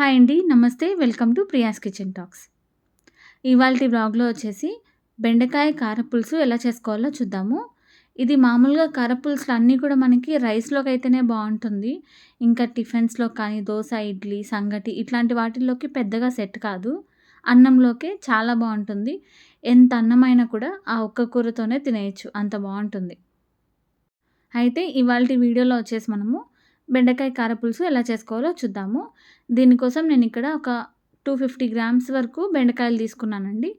Hi అండి నమస్తే welcome to Priya's kitchen talks. ఇవాళ బ్లాగ్లో వచ్చేసి బెండకాయ కారపులుసు ఎలా చేసుకోవాలో చూద్దాము. ఇది మామూలుగా కారపులుసులు అన్నీ కూడా మనకి రైస్లోకి అయితేనే బాగుంటుంది. ఇంకా టిఫిన్స్లో కానీ దోశ ఇడ్లీ సంగటి ఇట్లాంటి వాటిల్లోకి పెద్దగా సెట్ కాదు. అన్నంలోకే చాలా బాగుంటుంది. ఎంత అన్నమైనా కూడా ఆ ఒక్క కూరతోనే తినేయచ్చు అంత బాగుంటుంది. అయితే ఇవాళ వీడియోలో వచ్చేసి మనము బెండకాయ కారపులుసు ఎలా చేసుకోవాలో చూద్దాము. దీనికోసం నేను ఇక్కడ ఒక టూ ఫిఫ్టీ గ్రామ్స్ వరకు బెండకాయలు తీసుకున్నానండి.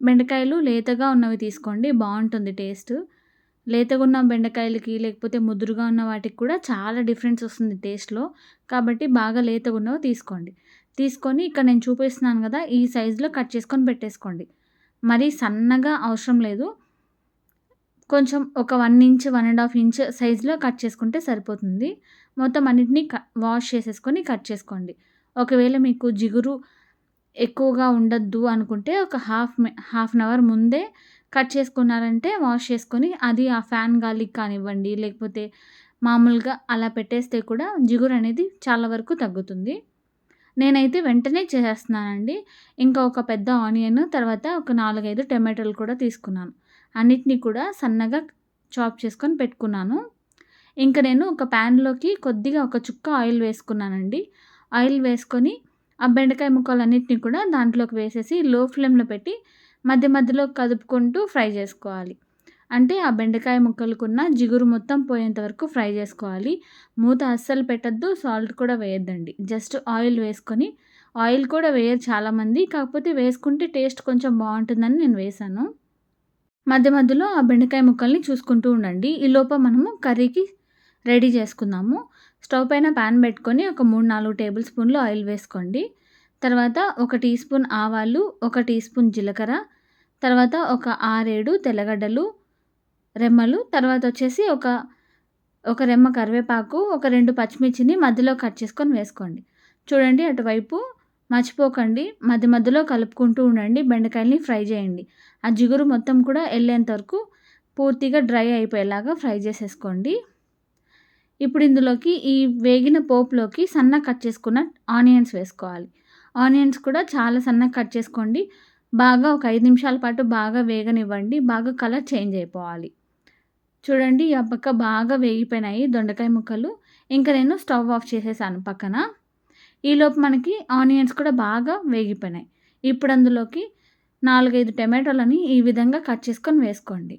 బెండకాయలు లేతగా ఉన్నవి తీసుకోండి బాగుంటుంది టేస్ట్. లేతగా ఉన్న బెండకాయలకి లేకపోతే ముదురుగా ఉన్న వాటికి కూడా చాలా డిఫరెన్స్ వస్తుంది టేస్ట్లో. కాబట్టి బాగా లేతగా ఉన్నవి తీసుకోండి. తీసుకొని ఇక్కడ నేను చూపిస్తున్నాను కదా ఈ సైజులో కట్ చేసుకొని పెట్టేసుకోండి. మరీ సన్నగా అవసరం లేదు. కొంచెం ఒక one inch one and half inch సైజులో కట్ చేసుకుంటే సరిపోతుంది. మొత్తం అన్నిటినీ వాష్ చేసేసుకొని కట్ చేసుకోండి. ఒకవేళ మీకు జిగురు ఎక్కువగా ఉండద్దు అనుకుంటే ఒక హాఫ్ హాఫ్ అన్ అవర్ ముందే కట్ చేసుకున్నారంటే వాష్ చేసుకొని అది ఆ ఫ్యాన్ గాలికి కానివ్వండి లేకపోతే మామూలుగా అలా పెట్టేస్తే కూడా జిగురు అనేది చాలా వరకు తగ్గుతుంది. నేనైతే వెంటనే చేసేస్తున్నానండి ఇంకా ఒక పెద్ద ఆనియన్ తర్వాత ఒక నాలుగైదు టమాటోలు కూడా తీసుకున్నాను. అన్నిటినీ కూడా సన్నగా చాప్ చేసుకొని పెట్టుకున్నాను. ఇంకా నేను ఒక ప్యాన్లోకి కొద్దిగా ఒక చుక్క ఆయిల్ వేసుకున్నానండి. ఆయిల్ వేసుకొని ఆ బెండకాయ ముక్కలన్నిటిని కూడా దాంట్లోకి వేసేసి లో ఫ్లేమ్లో పెట్టి మధ్య మధ్యలో కదుపుకుంటూ ఫ్రై చేసుకోవాలి. అంటే ఆ బెండకాయ ముక్కలకున్న జిగురు మొత్తం పోయేంత వరకు ఫ్రై చేసుకోవాలి. మూత అస్సలు పెట్టద్దు సాల్ట్ కూడా వేయద్దండి. జస్ట్ ఆయిల్ వేసుకొని ఆయిల్ కూడా వేయరు చాలామంది. కాకపోతే వేసుకుంటే టేస్ట్ కొంచెం బాగుంటుందని నేను వేశాను. మధ్య మధ్యలో ఆ బెండకాయ ముక్కల్ని చూసుకుంటూ ఉండండి. ఈ లోప మనము కర్రీకి రెడీ చేసుకుందాము స్టవ్ పైన ప్యాన్ పెట్టుకొని ఒక మూడు నాలుగు టేబుల్ స్పూన్లు ఆయిల్ వేసుకోండి. తర్వాత ఒక టీ స్పూన్ ఆవాలు ఒక టీ స్పూన్ జీలకర్ర తర్వాత ఒక ఆరేడు తెల్లగడ్డలు రెమ్మలు తర్వాత వచ్చేసి ఒక ఒక రెమ్మ కరివేపాకు ఒక రెండు పచ్చిమిర్చిని మధ్యలో కట్ చేసుకొని వేసుకోండి. చూడండి అటువైపు మర్చిపోకండి. మధ్య మధ్యలో కలుపుకుంటూ ఉండండి. బెండకాయల్ని ఫ్రై చేయండి. ఆ జిగురు మొత్తం కూడా వెళ్ళేంత వరకు పూర్తిగా డ్రై అయిపోయేలాగా ఫ్రై చేసేసుకోండి. ఇప్పుడు ఇందులోకి ఈ వేగిన పోపులోకి సన్న కట్ చేసుకున్న ఆనియన్స్ వేసుకోవాలి. ఆనియన్స్ కూడా చాలా సన్నగా కట్ చేసుకోండి. బాగా ఒక ఐదు నిమిషాల పాటు బాగా వేగనివ్వండి. బాగా కలర్ చేంజ్ అయిపోవాలి. చూడండి ఆ పక్క బాగా వేగిపోయినాయి దొండకాయ ముక్కలు. ఇంకా నేను స్టవ్ ఆఫ్ చేసేసాను పక్కన. ఈలోపు మనకి ఆనియన్స్ కూడా బాగా వేగిపోయినాయి. ఇప్పుడు అందులోకి నాలుగైదు టమాటోలని ఈ విధంగా కట్ చేసుకొని వేసుకోండి.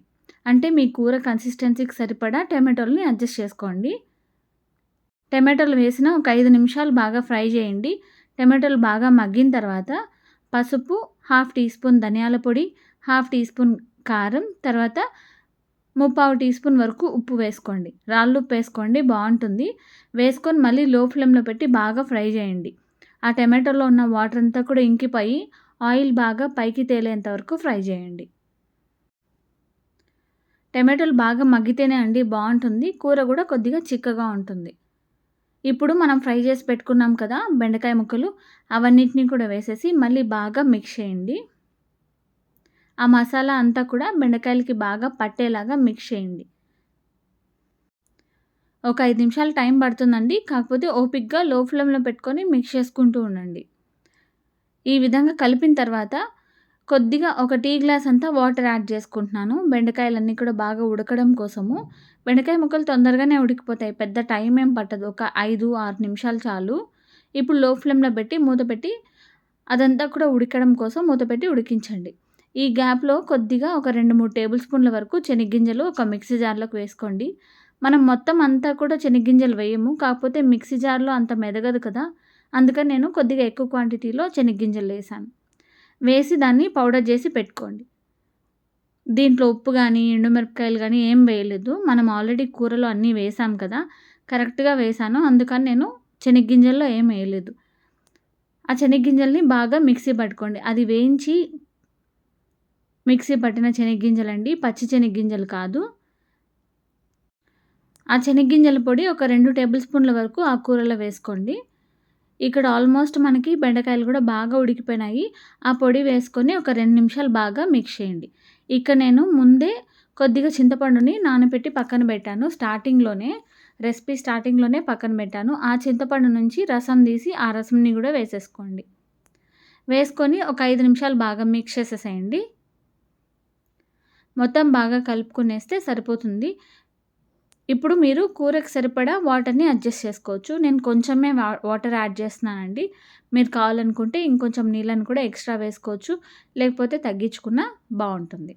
అంటే మీ కూర కన్సిస్టెన్సీకి సరిపడా టమాటోలని అడ్జస్ట్ చేసుకోండి. టమాటోలు వేసిన ఒక ఐదు నిమిషాలు బాగా ఫ్రై చేయండి. టమాటోలు బాగా మగ్గిన తర్వాత పసుపు హాఫ్ టీ స్పూన్ ధనియాల పొడి హాఫ్ టీ స్పూన్ కారం తర్వాత ముప్పావు టీ స్పూన్ వరకు ఉప్పు వేసుకోండి. రాళ్ళు ఉప్పు వేసుకోండి బాగుంటుంది. వేసుకొని మళ్ళీ లో ఫ్లేమ్లో పెట్టి బాగా ఫ్రై చేయండి. ఆ టమాటోలో ఉన్న వాటర్ అంతా కూడా ఇంకిపోయి ఆయిల్ బాగా పైకి తేలేంత వరకు ఫ్రై చేయండి. టమాటోలు బాగా మగ్గితేనే అండి బాగుంటుంది. కూర కూడా కొద్దిగా చిక్కగా ఉంటుంది. ఇప్పుడు మనం ఫ్రై చేసి పెట్టుకున్నాం కదా బెండకాయ ముక్కలు అవన్నిటిని కూడా వేసేసి మళ్ళీ బాగా మిక్స్ చేయండి. ఆ మసాలా అంతా కూడా బెండకాయలకి బాగా పట్టేలాగా మిక్స్ చేయండి. ఒక ఐదు నిమిషాలు టైం పడుతుందండి. కాకపోతే ఓపిక్గా లో ఫ్లేమ్లో పెట్టుకొని మిక్స్ చేసుకుంటూ ఉండండి. ఈ విధంగా కలిపిన తర్వాత కొద్దిగా ఒక టీ గ్లాస్ అంతా వాటర్ యాడ్ చేసుకుంటున్నాను. బెండకాయలన్నీ కూడా బాగా ఉడకడం కోసము. బెండకాయ ముక్కలు తొందరగానే ఉడికిపోతాయి. పెద్ద టైం ఏం పట్టదు. ఒక ఐదు ఆరు నిమిషాలు చాలు. ఇప్పుడు లో ఫ్లేమ్లో పెట్టి మూత పెట్టి అదంతా కూడా ఉడకడం కోసం మూత పెట్టి ఉడికించండి. ఈ గ్యాప్లో కొద్దిగా ఒక రెండు మూడు టేబుల్ స్పూన్ల వరకు శనగ్గింజలు ఒక మిక్సీ జార్లోకి వేసుకోండి. మనం మొత్తం అంతా కూడా శనగ్గింజలు వేయము కాకపోతే మిక్సీ జార్లో అంత మెదగదు కదా. అందుకని నేను కొద్దిగా ఎక్కువ క్వాంటిటీలో శనగ్గింజలు వేసాను. వేసి దాన్ని పౌడర్ చేసి పెట్టుకోండి. దీంట్లో ఉప్పు కానీ ఎండుమిరపకాయలు కానీ ఏం వేయలేదు. మనం ఆల్రెడీ కూరలో అన్నీ వేసాం కదా. కరెక్ట్గా వేసాను. అందుకని నేను శనగ్గింజల్లో ఏం వేయలేదు. ఆ శనగ్గింజల్ని బాగా మిక్సీ పట్టుకోండి. అది వేయించి మిక్సీ పట్టిన శనగ్గింజలండి పచ్చి శనగ్గింజలు కాదు ఆ శనగ్గింజల పొడి ఒక రెండు టేబుల్ స్పూన్ల వరకు ఆ కూరలో వేసుకోండి ఇక్కడ ఆల్మోస్ట్ మనకి బెండకాయలు కూడా బాగా ఉడికిపోయినాయి ఆ పొడి వేసుకొని ఒక రెండు నిమిషాలు బాగా మిక్స్ చేయండి ఇక్కడ నేను ముందే కొద్దిగా చింతపండుని నానబెట్టి పక్కన పెట్టాను స్టార్టింగ్లోనే రెసిపీ స్టార్టింగ్‌లోనే పక్కన పెట్టాను. ఆ చింతపండు నుంచి రసం తీసి ఆ రసంని కూడా వేసేసుకోండి. వేసుకొని ఒక ఐదు నిమిషాలు బాగా మిక్స్ చేసేసేయండి. మొత్తం బాగా కలుపుకునేస్తే సరిపోతుంది. ఇప్పుడు మీరు కూరకు సరిపడా వాటర్‌ని అడ్జస్ట్ చేసుకోవచ్చు. నేను కొంచెమే వా వాటర్ యాడ్ చేస్తున్నానండి. మీరు కావాలనుకుంటే ఇంకొంచెం నీళ్ళని కూడా ఎక్స్‌ట్రా వేసుకోవచ్చు. లేకపోతే తగ్గించుకున్నా బాగుంటుంది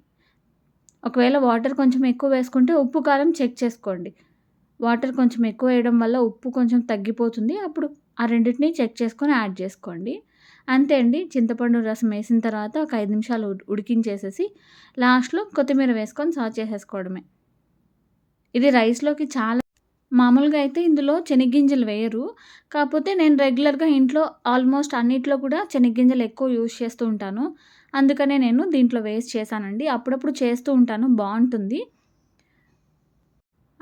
ఒకవేళ వాటర్ కొంచెం ఎక్కువ వేసుకుంటే ఉప్పు, కారం చెక్ చేసుకోండి. వాటర్ కొంచెం ఎక్కువ వేయడం వల్ల ఉప్పు కొంచెం తగ్గిపోతుంది. అప్పుడు ఆ రెండింటిని చెక్ చేసుకొని యాడ్ చేసుకోండి. అంతే అండి. చింతపండు రసం వేసిన తర్వాత ఒక ఐదు నిమిషాలు ఉడికించేసేసి లాస్ట్‌లో కొత్తిమీర వేసుకొని సర్వ్ చేసేసుకోవడమే. ఇది రైస్‌లోకి చాలా మామూలుగా అయితే ఇందులో చెనిగ్గింజలు వేయరు. కాకపోతే నేను రెగ్యులర్‌గా ఇంట్లో ఆల్మోస్ట్ అన్నిట్లో కూడా శనగగింజలు ఎక్కువ యూజ్ చేస్తూ ఉంటాను. అందుకనే నేను దీంట్లో వేస్ట్ చేశానండి. అప్పుడప్పుడు చేస్తూ ఉంటాను. బాగుంటుంది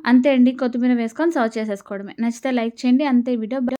అంతే అండి. కొత్తిమీర వేసుకొని సర్వ్ చేసేసుకోవడమే. నచ్చితే లైక్ చేయండి. అంతే వీడియో.